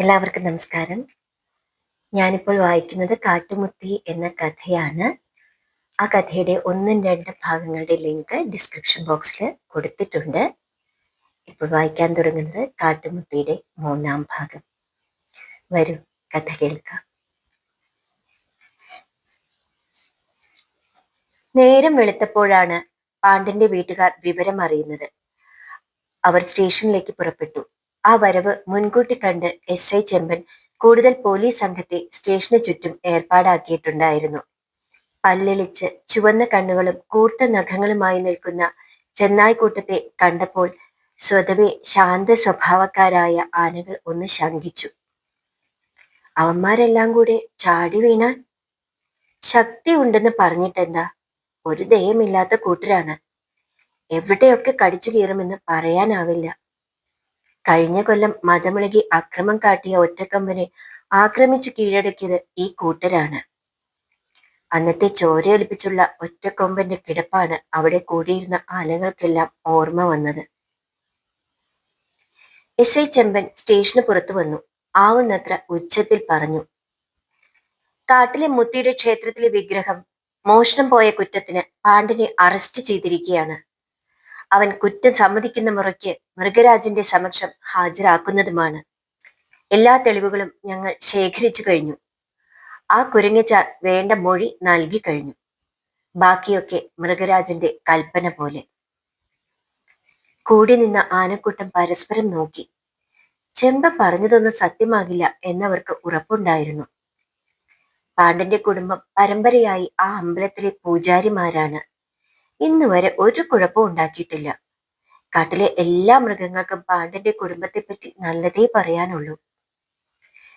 എല്ലാവർക്കും നമസ്കാരം. ഞാനിപ്പോൾ വായിക്കുന്നത് കാട്ടുമുത്തി എന്ന കഥയാണ്. ആ കഥയുടെ ഒന്നും രണ്ടും ഭാഗങ്ങളുടെ ലിങ്ക് ഡിസ്ക്രിപ്ഷൻ ബോക്സിൽ കൊടുത്തിട്ടുണ്ട്. ഇപ്പോൾ വായിക്കാൻ തുടങ്ങുന്നത് കാട്ടുമുത്തിയുടെ മൂന്നാം ഭാഗം. വരൂ കഥ കേൾക്കാം. നേരം വെളുത്തപ്പോഴാണ് പാണ്ഡന്റെ വീട്ടുകാർ വിവരം അറിയുന്നത് അവർ സ്റ്റേഷനിലേക്ക് പുറപ്പെട്ടു. ആ വരവ് മുൻകൂട്ടി കണ്ട് എസ് ഐ ചെമ്പൻ കൂടുതൽ പോലീസ് സംഘത്തെ സ്റ്റേഷന് ചുറ്റും ഏർപ്പാടാക്കിയിട്ടുണ്ടായിരുന്നു. പല്ലിളിച്ച് ചുവന്ന കണ്ണുകളും കൂർത്ത നഖങ്ങളുമായി നിൽക്കുന്ന ചെന്നായ്ക്കൂട്ടത്തെ കണ്ടപ്പോൾ സ്വതവേ ശാന്ത സ്വഭാവക്കാരായ ആനകൾ ഒന്ന് ശങ്കിച്ചു. അവന്മാരെല്ലാം കൂടെ ചാടി വീണാൽ? ശക്തി ഉണ്ടെന്ന് പറഞ്ഞിട്ടെന്താ? ഒരു ദയമില്ലാത്ത കൂട്ടരാണ്. എവിടെയൊക്കെ കടിച്ചു കീറുമെന്ന് പറയാനാവില്ല. കഴിഞ്ഞ കൊല്ലം മതമിളകി അക്രമം കാട്ടിയ ഒറ്റക്കമ്പനെ ആക്രമിച്ച് കീഴടക്കിയത് ഈ കൂട്ടരാണ്. അന്നത്തെ ചോരയൊലിപ്പിച്ചുള്ള ഒറ്റക്കൊമ്പന്റെ കിടപ്പാണ് അവിടെ കൂടിയിരുന്ന ആനകൾക്കെല്ലാം ഓർമ്മ വന്നത്. എസ് ഐ ചെമ്പൻ സ്റ്റേഷന് പുറത്തു വന്നു. ആവുന്നത്ര ഉച്ചത്തിൽ പറഞ്ഞു. കാട്ടിലെ മുത്തിയുടെ ക്ഷേത്രത്തിലെ വിഗ്രഹം മോഷണം പോയ കുറ്റത്തിന് പാണ്ഡനെ അറസ്റ്റ് ചെയ്തിരിക്കുകയാണ്. അവൻ കുറ്റം സമ്മതിക്കുന്ന മുറയ്ക്ക് മൃഗരാജന്റെ സമക്ഷം ഹാജരാക്കുന്നതുമാണ്. എല്ലാ തെളിവുകളും ഞങ്ങൾ ശേഖരിച്ചു കഴിഞ്ഞു. ആ കുരങ്ങച്ചാർ വേണ്ട മൊഴി നൽകി കഴിഞ്ഞു. ബാക്കിയൊക്കെ മൃഗരാജന്റെ കൽപ്പന പോലെ. കൂടി നിന്ന ആനക്കൂട്ടം പരസ്പരം നോക്കി. ചെമ്പ പറഞ്ഞതൊന്നും സത്യമാകില്ല എന്നവർക്ക് ഉറപ്പുണ്ടായിരുന്നു. പാണ്ഡന്റെ കുടുംബം പരമ്പരയായി ആ അമ്പലത്തിലെ പൂജാരിമാരാണ്. ഇന്ന് വരെ ഒരു കുഴപ്പവും ഉണ്ടാക്കിയിട്ടില്ല. കാട്ടിലെ എല്ലാ മൃഗങ്ങൾക്കും പാണ്ഡന്റെ കുടുംബത്തെപ്പറ്റി നല്ലതേ പറയാനുള്ളൂ.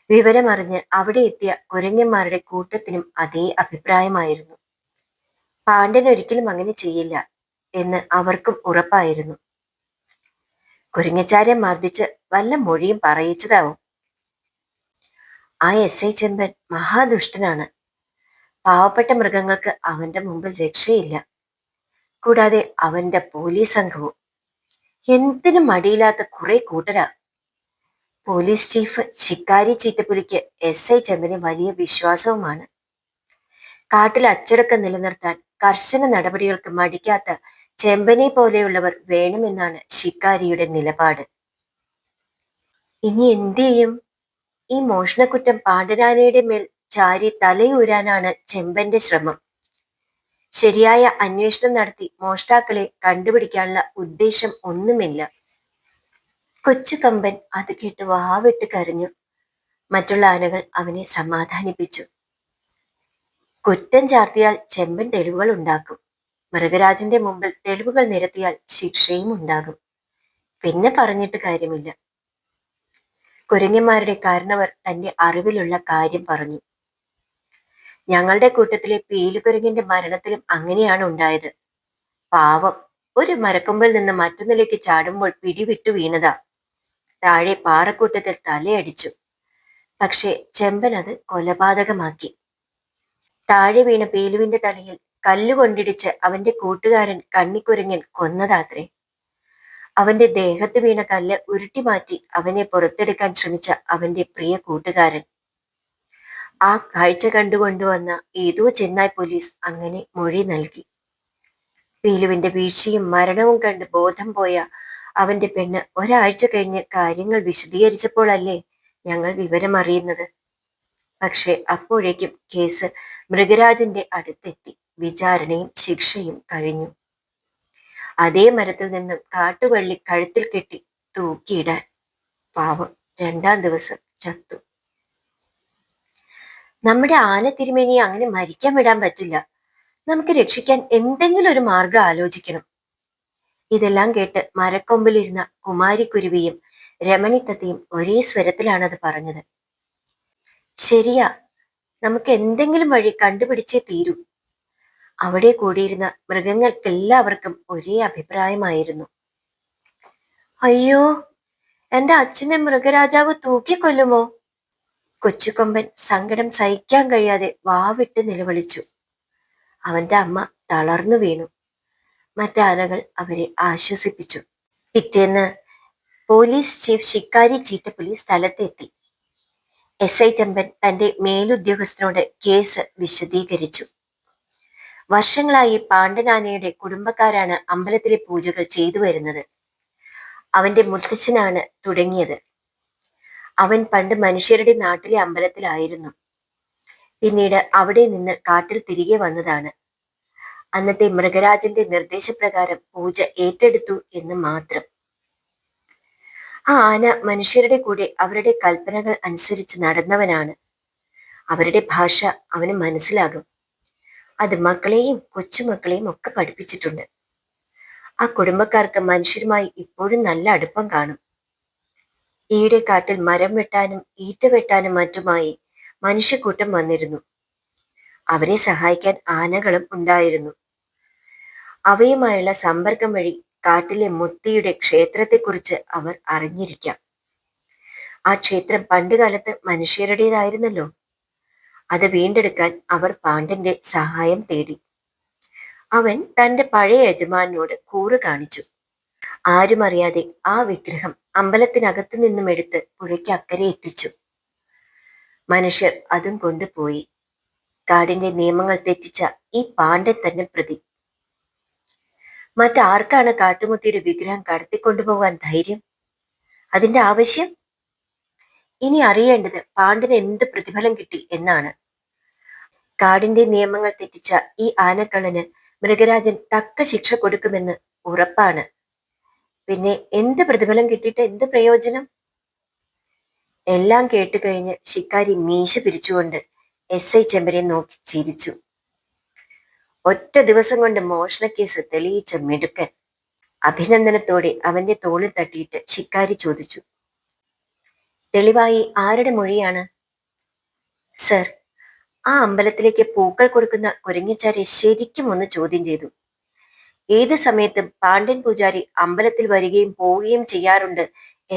വിവരമറിഞ്ഞ് അവിടെ എത്തിയ കുരങ്ങന്മാരുടെ കൂട്ടത്തിനും അതേ അഭിപ്രായമായിരുന്നു. പാണ്ഡൻ ഒരിക്കലും അങ്ങനെ ചെയ്യില്ല എന്ന് അവർക്കും ഉറപ്പായിരുന്നു. കുരങ്ങച്ചാരെ മർദ്ദിച്ച് വല്ല മൊഴിയും പറയിച്ചതാവും. ആ എസ് ഐ ചെമ്പൻ മഹാദുഷ്ടനാണ്. പാവപ്പെട്ട മൃഗങ്ങൾക്ക് അവന്റെ മുമ്പിൽ രക്ഷയില്ല. കൂടാതെ അവന്റെ പോലീസ് സംഘവും. എന്തിനും മടിയില്ലാത്ത കുറെ കൂട്ടരാ. പോലീസ് ചീഫ് ശിക്കാരി ചീറ്റപ്പുലിക്ക് എസ് ഐ ചെമ്പന് വലിയ വിശ്വാസവുമാണ്. കാട്ടിൽ അച്ചടക്കം നിലനിർത്താൻ കർശന നടപടികൾക്ക് മടിക്കാത്ത ചെമ്പനെ പോലെയുള്ളവർ വേണമെന്നാണ് ശിക്കാരിയുടെ നിലപാട്. ഇനി എന്തു ചെയ്യും? ഈ മോഷണക്കുറ്റം പാണ്ഡരാനയുടെ മേൽ ചാരി തലയൂരാനാണ് ചെമ്പന്റെ ശ്രമം. ശരിയായ അന്വേഷണം നടത്തി മോഷ്ടാക്കളെ കണ്ടുപിടിക്കാനുള്ള ഉദ്ദേശം ഒന്നുമില്ല. കൊച്ചു കമ്പൻ അത് കേട്ട് വാവിട്ട് കരഞ്ഞു. മറ്റുള്ള ആനകൾ അവനെ സമാധാനിപ്പിച്ചു. കുറ്റം ചാർത്തിയാൽ ചെമ്പൻ തെളിവുകൾ ഉണ്ടാക്കും. മൃഗരാജന്റെ മുമ്പിൽ തെളിവുകൾ നിരത്തിയാൽ ശിക്ഷയും ഉണ്ടാകും. പിന്നെ പറഞ്ഞിട്ട് കാര്യമില്ല. കുരങ്ങന്മാരുടെ കാരണവർ തന്റെ അറിവിലുള്ള കാര്യം പറഞ്ഞു. ഞങ്ങളുടെ കൂട്ടത്തിലെ പീലുകുരങ്ങിന്റെ മരണത്തിലും അങ്ങനെയാണ് ഉണ്ടായത്. പാവം ഒരു മരക്കൊമ്പിൽ നിന്ന് മറ്റൊന്നിലേക്ക് ചാടുമ്പോൾ പിടിവിട്ടു വീണതാ. താഴെ പാറക്കൂട്ടത്തിൽ തലയടിച്ചു. പക്ഷെ ചെമ്പൻ അത് കൊലപാതകമാക്കി. താഴെ വീണ പീലുവിന്റെ തലയിൽ കല്ലുകൊണ്ടിടിച്ച് അവന്റെ കൂട്ടുകാരൻ കണ്ണിക്കുരങ്ങൻ കൊന്നതാത്രേ. അവന്റെ ദേഹത്ത് വീണ കല്ല് ഉരുട്ടിമാറ്റി അവനെ പുറത്തെടുക്കാൻ ശ്രമിച്ച അവന്റെ പ്രിയ കൂട്ടുകാരൻ. ആ കാഴ്ച കണ്ടുകൊണ്ടുവന്ന ഏതോ ചെന്നൈ പോലീസ് അങ്ങനെ മൊഴി നൽകി. പീലുവിന്റെ വീഴ്ചയും മരണവും കണ്ട് ബോധം പോയ അവന്റെ പെണ്ണ് ഒരാഴ്ച കഴിഞ്ഞ് കാര്യങ്ങൾ വിശദീകരിച്ചപ്പോഴല്ലേ ഞങ്ങൾ വിവരമറിയുന്നത്. പക്ഷെ അപ്പോഴേക്കും കേസ് മൃഗരാജന്റെ അടുത്തെത്തി. വിചാരണയും ശിക്ഷയും കഴിഞ്ഞു. അതേ മരത്തിൽ നിന്നും കാട്ടുവള്ളി കഴുത്തിൽ കെട്ടി തൂക്കിയിടാൻ. പാവം രണ്ടാം ദിവസം ചത്തു. നമ്മുടെ ആന തിരുമേനിയെ അങ്ങനെ മരിക്കാൻ വിടാൻ പറ്റില്ല. നമുക്ക് രക്ഷിക്കാൻ എന്തെങ്കിലും ഒരു മാർഗം ആലോചിക്കണം. ഇതെല്ലാം കേട്ട് മരക്കൊമ്പിലിരുന്ന കുമാരിക്കുരുവിയും രമണിത്തത്തെയും ഒരേ സ്വരത്തിലാണത് പറഞ്ഞത്. ശരിയാ നമുക്ക് എന്തെങ്കിലും വഴി കണ്ടുപിടിച്ചേ തീരൂ. അവിടെ കൂടിയിരുന്ന മൃഗങ്ങൾക്കെല്ലാവർക്കും ഒരേ അഭിപ്രായമായിരുന്നു. അയ്യോ എന്റെ അച്ഛനെ മൃഗരാജാവ് തൂക്കിക്കൊല്ലുമോ? കൊച്ചുകൊമ്പൻ സങ്കടം സഹിക്കാൻ കഴിയാതെ വാവിട്ട് നിലവിളിച്ചു. അവന്റെ അമ്മ തളർന്നു വീണു. മറ്റാനകൾ അവരെ ആശ്വസിപ്പിച്ചു. പിറ്റേന്ന് പോലീസ് ചീഫ് ശിക്കാരി ചീറ്റപ്പുലി സ്ഥലത്തെത്തി. എസ് ഐ ചമ്പൻ തന്റെ മേലുദ്യോഗസ്ഥനോട് കേസ് വിശദീകരിച്ചു. വർഷങ്ങളായി പാണ്ഡനാനയുടെ കുടുംബക്കാരാണ് അമ്പലത്തിലെ പൂജകൾ ചെയ്തു വരുന്നത്. അവന്റെ മുത്തച്ഛനാണ് തുടങ്ങിയത്. അവൻ പണ്ട് മനുഷ്യരുടെ നാട്ടിലെ അമ്പലത്തിലായിരുന്നു. പിന്നീട് അവിടെ നിന്ന് കാട്ടിൽ തിരികെ വന്നതാണ്. അന്നത്തെ മൃഗരാജന്റെ നിർദ്ദേശപ്രകാരം പൂജ ഏറ്റെടുത്തു എന്ന് മാത്രം. ആ ആന മനുഷ്യരുടെ കൂടെ അവരുടെ കൽപ്പനകൾ അനുസരിച്ച് നടന്നവനാണ്. അവരുടെ ഭാഷ അവന് മനസ്സിലാകും. അത് മക്കളെയും കൊച്ചുമക്കളെയും ഒക്കെ പഠിപ്പിച്ചിട്ടുണ്ട്. ആ കുടുംബക്കാർക്ക് മനുഷ്യരുമായി ഇപ്പോഴും നല്ല അടുപ്പം കാണും. ഈയിടെ കാട്ടിൽ മരം വെട്ടാനും ഈറ്റ വെട്ടാനും മറ്റുമായി മനുഷ്യക്കൂട്ടം വന്നിരുന്നു. അവരെ സഹായിക്കാൻ ആനകളും ഉണ്ടായിരുന്നു. അവയുമായുള്ള സമ്പർക്കം വഴി കാട്ടിലെ മുത്തിയുടെ ക്ഷേത്രത്തെക്കുറിച്ച് അവർ അറിഞ്ഞിരിക്കാം. ആ ക്ഷേത്രം പണ്ടുകാലത്ത് മനുഷ്യരുടേതായിരുന്നല്ലോ. അത് വീണ്ടെടുക്കാൻ അവർ പാണ്ഡന്റെ സഹായം തേടി. അവൻ തന്റെ പഴയ യജമാനോട് കൂറ് കാണിച്ചു. ആരും അറിയാതെ ആ വിഗ്രഹം അമ്പലത്തിനകത്തു നിന്നും എടുത്ത് പുഴയ്ക്ക് അക്കരെ എത്തിച്ചു. മനുഷ്യർ അതും കൊണ്ടുപോയി കാടിന്റെ നിയമങ്ങൾ തെറ്റിച്ച ഈ പാണ്ഡൻ തന്നെ പ്രതി. മറ്റാർക്കാണ് കാട്ടുമുത്തിയുടെ വിഗ്രഹം കടത്തിക്കൊണ്ടുപോകാൻ ധൈര്യം? അതിന്റെ ആവശ്യം? ഇനി അറിയേണ്ടത് പാണ്ഡന് എന്ത് പ്രതിഫലം കിട്ടി എന്നാണ്. കാടിന്റെ നിയമങ്ങൾ തെറ്റിച്ച ഈ ആനക്കള്ളന് മൃഗരാജൻ തക്ക ശിക്ഷ കൊടുക്കുമെന്ന് ഉറപ്പാണ്. പിന്നെ എന്ത് പ്രതിഫലം കിട്ടിയിട്ട് എന്ത് പ്രയോജനം? എല്ലാം കേട്ട് കഴിഞ്ഞ് ശിക്കാരി മീശ പിരിച്ചുകൊണ്ട് എസ് ഐ ചെമ്പരെ നോക്കി ചിരിച്ചു. ഒറ്റ ദിവസം കൊണ്ട് മോഷണക്കേസ് തെളിയിച്ച മിടുക്കൻ അഭിനന്ദനത്തോടെ അവന്റെ തോളിൽ തട്ടിയിട്ട് ശിക്കാരി ചോദിച്ചു. തെളിവായി ആരുടെ മൊഴിയാണ്? സർ ആ അമ്പലത്തിലേക്ക് പൂക്കൾ കൊടുക്കുന്ന കുരങ്ങിച്ചാരെ ശരിക്കും ഒന്ന് ചോദ്യം ചെയ്തു. ഏത് സമയത്തും പാണ്ഡ്യൻ പൂജാരി അമ്പലത്തിൽ വരികയും പോവുകയും ചെയ്യാറുണ്ട്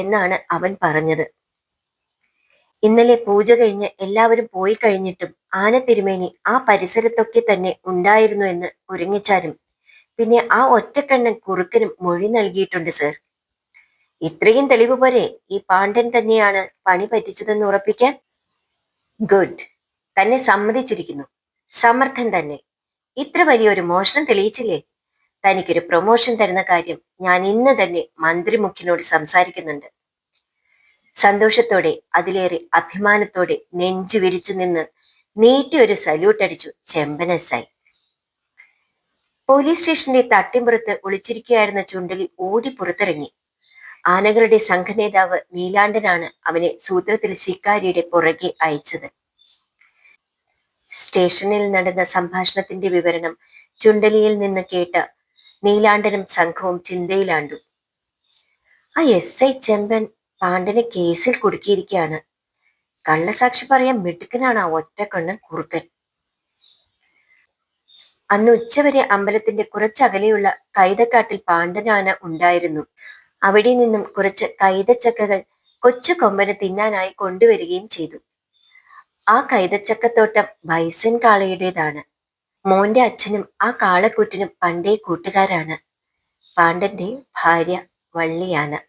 എന്നാണ് അവൻ പറഞ്ഞത്. ഇന്നലെ പൂജ കഴിഞ്ഞ് എല്ലാവരും പോയി കഴിഞ്ഞിട്ടും ആന തിരുമേനി ആ പരിസരത്തൊക്കെ തന്നെ ഉണ്ടായിരുന്നു എന്ന് കുരങ്ങിച്ചാരും പിന്നെ ആ ഒറ്റക്കണ്ണൻ കുറുക്കനും മൊഴി നൽകിയിട്ടുണ്ട് സർ ഇത്രയും തെളിവ് പോരെ ഈ പാണ്ഡൻ തന്നെയാണ് പണി പറ്റിച്ചതെന്ന് ഉറപ്പിക്കാൻ? ഗുഡ് തന്നെ സമ്മതിച്ചിരിക്കുന്നു. സമർത്ഥൻ തന്നെ. ഇത്ര വലിയൊരു മോഷണം തെളിയിച്ചില്ലേ? തനിക്കൊരു പ്രൊമോഷൻ തരുന്ന കാര്യം ഞാൻ ഇന്ന് തന്നെ മന്ത്രിമുഖ്യനോട് സംസാരിക്കുന്നുണ്ട്. സന്തോഷത്തോടെ അതിലേറെ അഭിമാനത്തോടെ നെഞ്ചു വിരിച്ചു നിന്ന് നീട്ടി ഒരു സല്യൂട്ട് അടിച്ചു ചെമ്പനസായി പോലീസ് സ്റ്റേഷന്റെ തട്ടിമ്പുറത്ത് ഒളിച്ചിരിക്കുകയായിരുന്ന ചുണ്ടലി ഓടി പുറത്തിറങ്ങി. ആനകളുടെ സംഘനേതാവ് നീലാണ്ടനാണ് അവനെ സൂത്രത്തിൽ ശിക്കാരിയുടെ പുറകെ അയച്ചത്. സ്റ്റേഷനിൽ നടന്ന സംഭാഷണത്തിന്റെ വിവരണം ചുണ്ടലിയിൽ നിന്ന് കേട്ട നീലാണ്ടനും സംഘവും ചിന്തയിലാണ്ടു. ആ എസ് ഐ ചെമ്പൻ പാണ്ഡനെ കേസിൽ കുടുക്കിയിരിക്കുകയാണ് കള്ളസാക്ഷി പറയാൻ മിടുക്കനാണ് ആ ഒറ്റക്കണ്ണൻ കുറുക്കൻ. അന്ന് ഉച്ചവരെ അമ്പലത്തിന്റെ കുറച്ചകലെയുള്ള കൈതക്കാട്ടിൽ പാണ്ഡനാന ഉണ്ടായിരുന്നു. അവിടെ നിന്നും കുറച്ച് കൈതച്ചക്കകൾ കൊച്ചു കൊമ്പന് തിന്നാനായി കൊണ്ടുവരികയും ചെയ്തു. ആ കൈതച്ചക്കത്തോട്ടം ബൈസൻ കാളയുടേതാണ് മോന്റെ അച്ഛനും ആ കാളക്കൂറ്റിനും പണ്ടേ കൂട്ടുകാരാണ്. പാണ്ഡന്റെ ഭാര്യ വള്ളിയാണ്.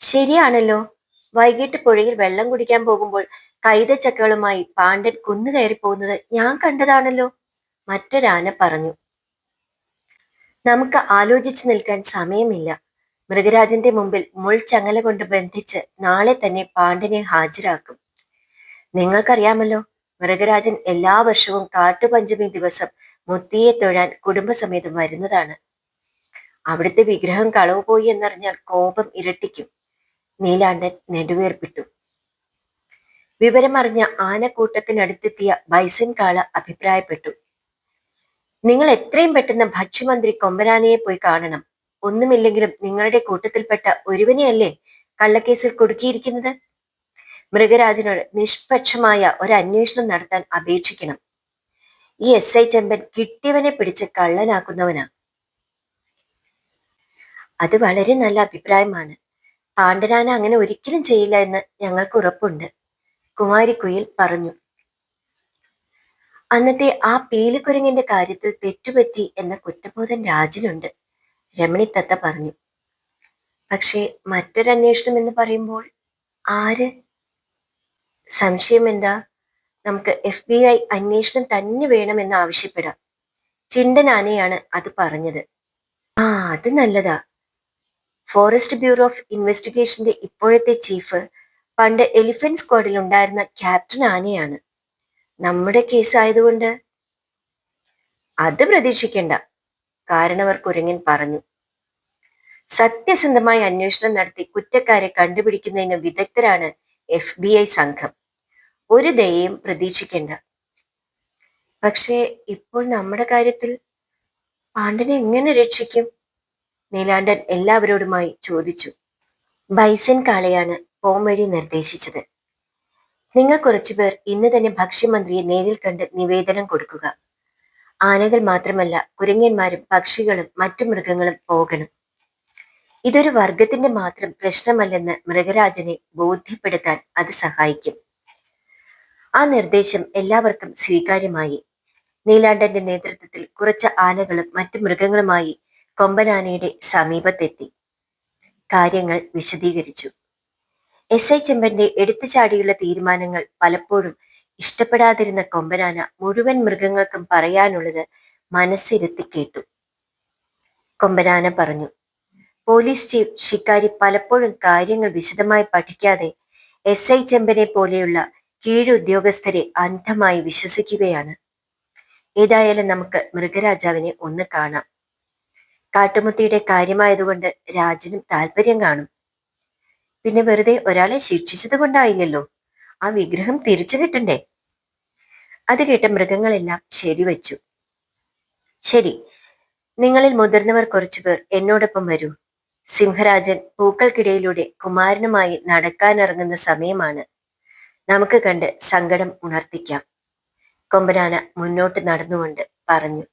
ശരിയാണല്ലോ. വൈകിട്ട് പുഴയിൽ വെള്ളം കുടിക്കാൻ പോകുമ്പോൾ കൈതച്ചക്കകളുമായി പാണ്ഡൻ കുന്നു കയറി പോകുന്നത് ഞാൻ കണ്ടതാണല്ലോ മറ്റൊരാന പറഞ്ഞു. നമുക്ക് ആലോചിച്ചു നിൽക്കാൻ സമയമില്ല. മൃഗരാജന്റെ മുമ്പിൽ മുൾ ചങ്ങല കൊണ്ട് ബന്ധിച്ച് നാളെ തന്നെ പാണ്ഡനെ ഹാജരാക്കും. നിങ്ങൾക്കറിയാമല്ലോ മൃഗരാജൻ എല്ലാ വർഷവും കാട്ടുപഞ്ചമി ദിവസം മുത്തിയെ തൊഴാൻ കുടുംബസമേതം വരുന്നതാണ്. അവിടുത്തെ വിഗ്രഹം കളവ് പോയി എന്നറിഞ്ഞാൽ കോപം ഇരട്ടിക്കും. നീലാണ്ടൻ നെടുവേർപ്പിട്ടു. വിവരമറിഞ്ഞ ആനക്കൂട്ടത്തിനടുത്തെത്തിയ ബൈസൻ കാള അഭിപ്രായപ്പെട്ടു. നിങ്ങൾ എത്രയും പെട്ടെന്ന് ഭക്ഷ്യമന്ത്രി കൊമ്പനാനയെ പോയി കാണണം. ഒന്നുമില്ലെങ്കിലും നിങ്ങളുടെ കൂട്ടത്തിൽപ്പെട്ട ഒരുവനെയല്ലേ കള്ളക്കേസിൽ കൊടുക്കിയിരിക്കുന്നത്? മൃഗരാജനോട് നിഷ്പക്ഷമായ ഒരു അന്വേഷണം നടത്താൻ അപേക്ഷിക്കണം. ഈ എസ് ഐ ചെമ്പൻ കിട്ടിയവനെ പിടിച്ച് കള്ളനാക്കുന്നവനാ. അത് വളരെ നല്ല അഭിപ്രായമാണ്. പാണ്ഡരാന അങ്ങനെ ഒരിക്കലും ചെയ്യില്ല എന്ന് ഞങ്ങൾക്ക് ഉറപ്പുണ്ട്. കുമാരിക്കുയിൽ പറഞ്ഞു. അന്നത്തെ ആ പീലിക്കുരങ്ങിന്റെ കാര്യത്തിൽ തെറ്റുപറ്റി എന്ന കുറ്റബോധം രാജിനുണ്ട് രമണി തത്ത പറഞ്ഞു. പക്ഷേ മറ്റൊരന്വേഷണം എന്ന് പറയുമ്പോൾ ആര് സംശയം എന്താ നമുക്ക് എഫ് ബി ഐ അന്വേഷണം തന്നെ വേണമെന്ന് ആവശ്യപ്പെടാം. ചിണ്ടനാനയാണ് അത് പറഞ്ഞത്. ആ അത് നല്ലതാ. ഫോറസ്റ്റ് ബ്യൂറോ ഓഫ് ഇൻവെസ്റ്റിഗേഷന്റെ ഇപ്പോഴത്തെ ചീഫ് പണ്ട് എലിഫന്റ് സ്ക്വാഡിൽ ഉണ്ടായിരുന്ന ക്യാപ്റ്റൻ ആനയാണ്. നമ്മുടെ കേസ് ആയതുകൊണ്ട്? അത് പ്രതീക്ഷിക്കേണ്ട. കാരണവർ കുരങ്ങൻ പറഞ്ഞു. സത്യസന്ധമായി അന്വേഷണം നടത്തി കുറ്റക്കാരെ കണ്ടുപിടിക്കുന്നതിന് വിദഗ്ധരാണ് എഫ് ബി ഐ സംഘം. ഒരു ദയയും പ്രതീക്ഷിക്കേണ്ട. പക്ഷേ ഇപ്പോൾ നമ്മുടെ കാര്യത്തിൽ പാണ്ഡനെ എങ്ങനെ രക്ഷിക്കും? നീലാണ്ടൻ എല്ലാവരോടുമായി ചോദിച്ചു. ബൈസൻ കാളയാണ് പോംവഴി നിർദ്ദേശിച്ചത്. നിങ്ങൾ കുറച്ചുപേർ ഇന്ന് തന്നെ ഭക്ഷ്യമന്ത്രിയെ നേരിൽ കണ്ട് നിവേദനം കൊടുക്കുക. ആനകൾ മാത്രമല്ല കുരങ്ങന്മാരും പക്ഷികളും മറ്റു മൃഗങ്ങളും പോകണം. ഇതൊരു വർഗത്തിന്റെ മാത്രം പ്രശ്നമല്ലെന്ന് മൃഗരാജനെ ബോധ്യപ്പെടുത്താൻ അത് സഹായിക്കും. ആ നിർദ്ദേശം എല്ലാവർക്കും സ്വീകാര്യമായി. നീലാണ്ടന്റെ നേതൃത്വത്തിൽ കുറച്ച് ആനകളും മറ്റു മൃഗങ്ങളുമായി കൊമ്പനാനയുടെ സമീപത്തെത്തി. കാര്യങ്ങൾ വിശദീകരിച്ചു. എസ് ഐ ചെമ്പന്റെ എടുത്തുചാടിയുള്ള തീരുമാനങ്ങൾ പലപ്പോഴും ഇഷ്ടപ്പെടാതിരുന്ന കൊമ്പനാന മുഴുവൻ മൃഗങ്ങൾക്കും പറയാനുള്ളത് മനസ്സിരുത്തി കേട്ടു. കൊമ്പനാന പറഞ്ഞു പോലീസ് ചീഫ് ഷിക്കാരി പലപ്പോഴും കാര്യങ്ങൾ വിശദമായി പഠിക്കാതെ എസ് ഐ ചെമ്പനെ പോലെയുള്ള കീഴുദ്യോഗസ്ഥരെ അന്ധമായി വിശ്വസിക്കുകയാണ്. ഏതായാലും നമുക്ക് മൃഗരാജാവിനെ ഒന്ന് കാണാം. കാട്ടുമുത്തിയുടെ കാര്യമായതുകൊണ്ട് രാജനും താല്പര്യം കാണും. പിന്നെ വെറുതെ ഒരാളെ ശിക്ഷിച്ചത് കൊണ്ടായില്ലല്ലോ ആ വിഗ്രഹം തിരിച്ചു കിട്ടണ്ടേ? അത് കേട്ട മൃഗങ്ങളെല്ലാം ശരിവച്ചു. ശരി നിങ്ങളിൽ മുതിർന്നവർ കുറച്ചുപേർ എന്നോടൊപ്പം വരൂ. സിംഹരാജൻ പൂക്കൾക്കിടയിലൂടെ കുമാരനുമായി നടക്കാനിറങ്ങുന്ന സമയമാണ്. നമുക്ക് കണ്ട് സങ്കടം ഉണർത്തിക്കാം. കൊമ്പനാന മുന്നോട്ട് നടന്നുകൊണ്ട് പറഞ്ഞു